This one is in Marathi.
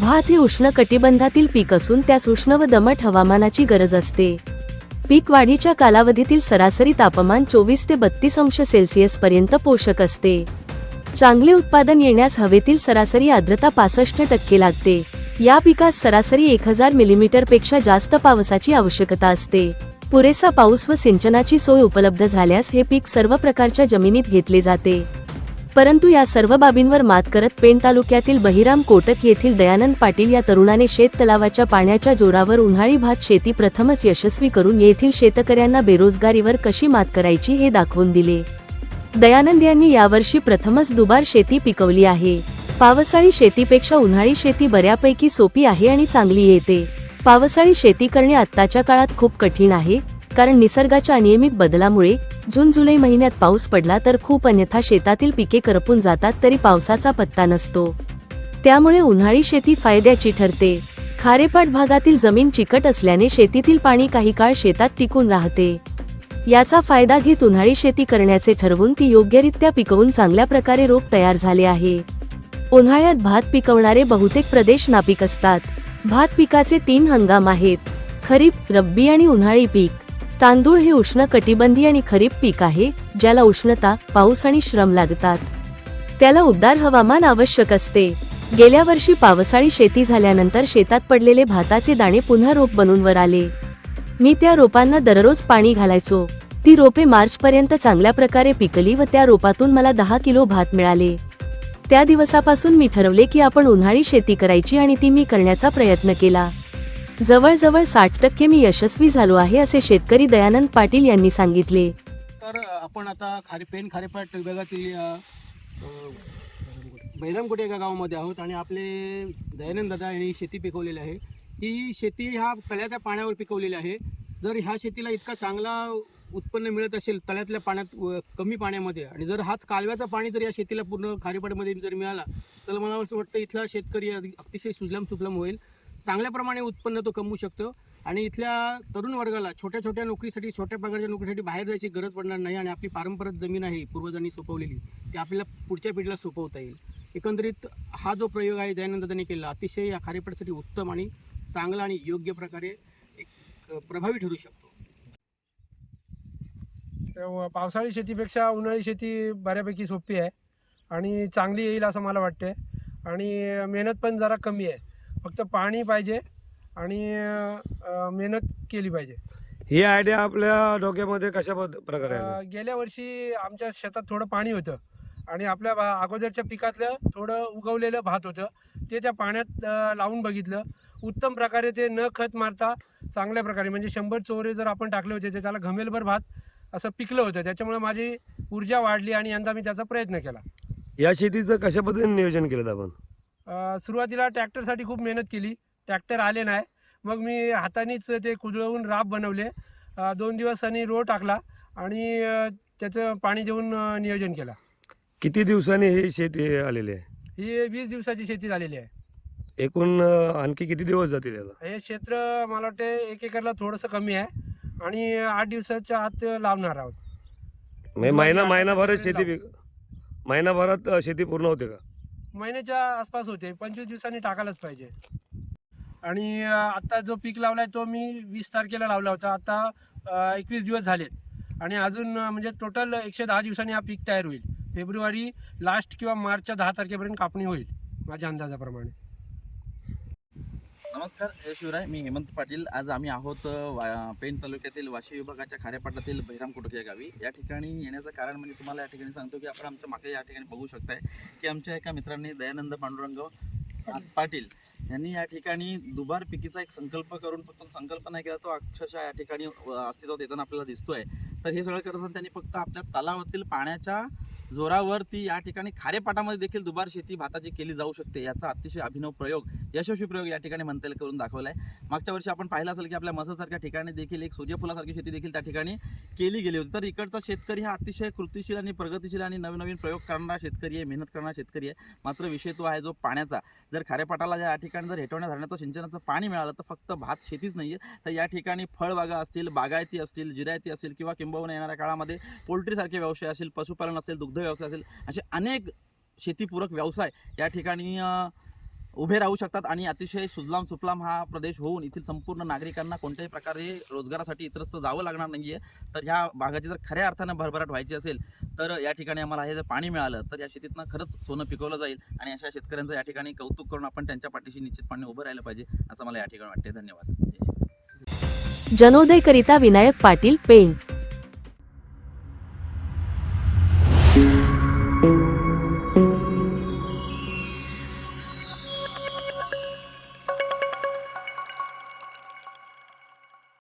भात हे उष्ण कटिबंधातील पीक असून त्यास उष्ण व दमट हवामानाची गरज असते. पीक वाढीच्या कालावधीतील सरासरी तापमान चोवीस ते बत्तीस अंश सेल्सिअस पर्यंत पोषक असते. चांगले उत्पादन येण्यास हवेतील सरासरी आर्द्रता पासष्ट टक्के लागते. या पिकास सरासरी एक हजार मिलीमीटरपेक्षा जास्त पावसाची आवश्यकता असते. पुरेसा पाऊस व सिंचनाची सोय उपलब्ध झाल्यास हे पीक सर्व प्रकारच्या जमिनीत घेतले जाते. परंतु या सर्व बाबींवर मात करत पेण तालुक्यातील बहिराम कोटक येथील दयानंद पाटील या तरुणाने शेत तलावाच्या पाण्याच्या जोरावर उन्हाळी भात शेती प्रथमच यशस्वी करून येथील शेतकऱ्यांना बेरोजगारीवर कशी मात करायची हे दाखवून दिले. दयानंद यांनी यावर्षी प्रथमच दुबार शेती पिकवली आहे. पावसाळी शेतीपेक्षा उन्हाळी शेती बऱ्यापैकी सोपी आहे आणि चांगली येते. पावसाळी शेती करणे आत्ताच्या काळात खूप कठीण आहे कारण निसर्गाच्या अनियमित बदलामुळे जून जुलै महिन्यात पाऊस पडला तर खूप अन्यथा शेतातील पिके करपून जातात तरी पावसाचा पत्ता नसतो. त्यामुळे उन्हाळी शेती फायद्याची ठरते. खारेपाट भागातील जमीन चिकट असल्याने शेतीतील पाणी काही काळ शेतात टिकून राहते. याचा फायदा घेत उन्हाळी शेती करण्याचे ठरवून ती योग्यरित्या पिकवून चांगल्या प्रकारे रोप तयार झाले आहे. उन्हाळ्यात भात पिकवणारे बहुतेक प्रदेश नापीक असतात. भात पिकाचे तीन हंगाम आहेत. खरीप रब्बी आणि उन्हाळी पीक. तांदूळ हे उष्ण कटिबंधी आणि खरीप पीक आहे ज्याला उष्णता पाऊस आणि श्रम लागतात. त्याला उबदार हवामान आवश्यक असते. गेल्या वर्षी पावसाळी शेती झाल्यानंतर शेतात पडलेले भाताचे दाणे पुन्हा रोप बनून वर आले. मी त्या रोपांना दररोज पाणी घालायचो. ती रोपे मार्च पर्यंत चांगल्या प्रकारे पिकली व त्या रोपातून मला दहा किलो भात मिळाले. त्या दिवसापासून मी ठरवले की आपण उन्हाळी शेती करायची आणि ती मी करण्याचा प्रयत्न केला. जवळजवळ साठ टक्के मी यशस्वी झालो आहे असे शेतकरी दयानंद पाटील यांनी सांगितले. तर आपण आता खारे पेन खारेपाट विभागातील अ, एका गावामध्ये आहोत आणि आपले दयानंद दादा यांनी शेती पिकवलेली आहे. ही शेती ह्या तळ्याच्या पाण्यावर पिकवलेली आहे. जर ह्या शेतीला इतका चांगला उत्पन्न मिळत असेल तळ्यातल्या पाण्यात व कमी पाण्यामध्ये आणि जर हाच कालव्याचं पाणी जर या शेतीला पूर्ण खारेपाटमध्ये जर मिळाला तर मला असं वाटतं इथला शेतकरी अतिशय सुजलाम सुफलाम होईल. चांगल्या प्रमाणे उत्पन्न तो कमवू शकतो. आणि इथल्या तरुण वर्गाला छोट्या छोट्या नोकरीसाठी छोट्या प्रकारच्या नोकरीसाठी बाहेर जायची गरज पडणार नाही आणि आपली पारंपरिक जमीन आहे पूर्वजांनी सोपवलेली ती आपल्याला पुढच्या पिढीला सोपवता येईल. एकंदरीत हा जो प्रयोग आहे दयानंदांनी केला अतिशय या खारेपाटसाठी उत्तम आणि चांगला आणि योग्य प्रकारे एक प्रभावी ठरू शकतो. पावसाळी शेतीपेक्षा उन्हाळी शेती बऱ्यापैकी सोपी आहे आणि चांगली येईल असं मला वाटते आणि मेहनत पण जरा कमी आहे. फक्त पाणी पाहिजे आणि मेहनत केली पाहिजे. ही आयडिया आपल्या डोक्यामध्ये कशा प्रकारे आली? अं, गेल्या वर्षी आमच्या शेतात थोडं पाणी होतं आणि आपल्या भा- अगोदरच्या पिकातलं थोडं उगवलेलं भात होतं. ते त्या पाण्यात अं, लावून बघितलं. उत्तम प्रकारे ते न खत मारता चांगल्या प्रकारे म्हणजे शंभर चोरे जर आपण टाकले होते तर त्याला घमेलभर भात असं पिकलं होतं. त्याच्यामुळे माझी ऊर्जा वाढली आणि यंदा मी त्याचा प्रयत्न केला. या शेतीचं कशा पद्धतीने नियोजन केलं आपण? सुरुवातीला ट्रॅक्टरसाठी खूप मेहनत केली. ट्रॅक्टर आले नाही. मग मी हातानेच ते कुदळवून राब बनवले. दोन दिवसांनी रो टाकला आणि त्याचं पाणी देऊन नियोजन केला. किती दिवसांनी ही शेती आलेली आहे? ही वीस दिवसाची शेती झालेली आहे. एकूण आणखी किती दिवस जातील याला? हे क्षेत्र मला वाटते एक एकरला थोडंसं कमी आहे आणि आठ दिवसाच्या आत लावणार आहोत. म्हणजे महिना महिनाभरात शेती महिनाभरात शेती पूर्ण होते का? महिन्याच्या आसपास होते. पंचवीस दिवसांनी टाकायलाच पाहिजे. आणि आत्ता जो पीक लावलाय तो मी वीस तारखेला लावला होता. आत्ता एकवीस दिवस झालेत. आणि अजून म्हणजे टोटल एकशे दहा दिवसांनी हा पीक तयार होईल. फेब्रुवारी लास्ट किंवा मार्चच्या दहा तारखेपर्यंत कापणी होईल माझ्या अंदाजाप्रमाणे. नमस्कार जय शिवराय मी हेमंत पाटील. आज आम्ही आहोत पेण तालुक्यातील वाशी विभागाच्या खारेपाटातील बहिराम कुटक या गावी. या ठिकाणी येण्याचं कारण म्हणजे तुम्हाला या ठिकाणी सांगतो की आपण आमच्या मागे या ठिकाणी बघू शकताय की आमच्या एका मित्रांनी दयानंद पांडुरंग पाटील. यांनी या ठिकाणी दुबार पिकीचा एक संकल्प करून फक्त संकल्प नाही केला तो अक्षरशः या ठिकाणी अस्तित्वात येताना आपल्याला दिसतोय. तर हे सगळं करत असताना त्यांनी फक्त आपल्या तलावातील पाण्याच्या जोरावर ती या ठिकाणी खारेपाटामध्ये देखील दुबार शेती भाताची केली जाऊ शकते याचा अतिशय अभिनव प्रयोग यशस्वी प्रयोग या ठिकाणी म्हणता येईल करून दाखवला आहे मागच्या वर्षी आपण पाहिलं असेल की आपल्या मसासारख्या ठिकाणी देखील एक सूर्यफुलासारखी शेती देखील त्या ठिकाणी केली गेली होती. तर इकडचा शेतकरी हा अतिशय कृतीशील आणि प्रगतीशील आणि नवीन नवीन प्रयोग करणारा शेतकरी आहे मेहनत करणारा शेतकरी आहे. मात्र विषय तो आहे जो पाण्याचा. जर खारेपाटाला या ठिकाणी जर हेटवण्या धरण्याचं सिंचनाचं पाणी मिळालं तर फक्त भात शेतीच नाही आहे तर या ठिकाणी फळबागा असतील बागायती असतील जिरायती असतील किंवा किंबहुना येणाऱ्या काळामध्ये पोल्ट्रीसारखे व्यवसाय असेल पशुपालन असेल दुग्ध व्यवसाय असेल असे अनेक शेतीपूरक व्यवसाय या ठिकाणी उभे राहू शकतात आणि अतिशय सुजलाम सुफलाम हा प्रदेश होऊन येथील संपूर्ण नागरिकांना कोणत्याही प्रकारे रोजगारासाठी इतरस्त जावं लागणार नाहीये. तर ह्या भागाची जर खऱ्या अर्थानं भरभराट व्हायची असेल तर या ठिकाणी आम्हाला हे जर पाणी मिळालं तर या शेतीतनं खरंच सोनं पिकवलं जाईल आणि अशा शेतकऱ्यांचं या ठिकाणी कौतुक करून आपण त्यांच्या पाठीशी निश्चितपणे उभं राहिलं पाहिजे असं मला या ठिकाणी वाटते धन्यवाद. जनोदयकरिता विनायक पाटील पेण.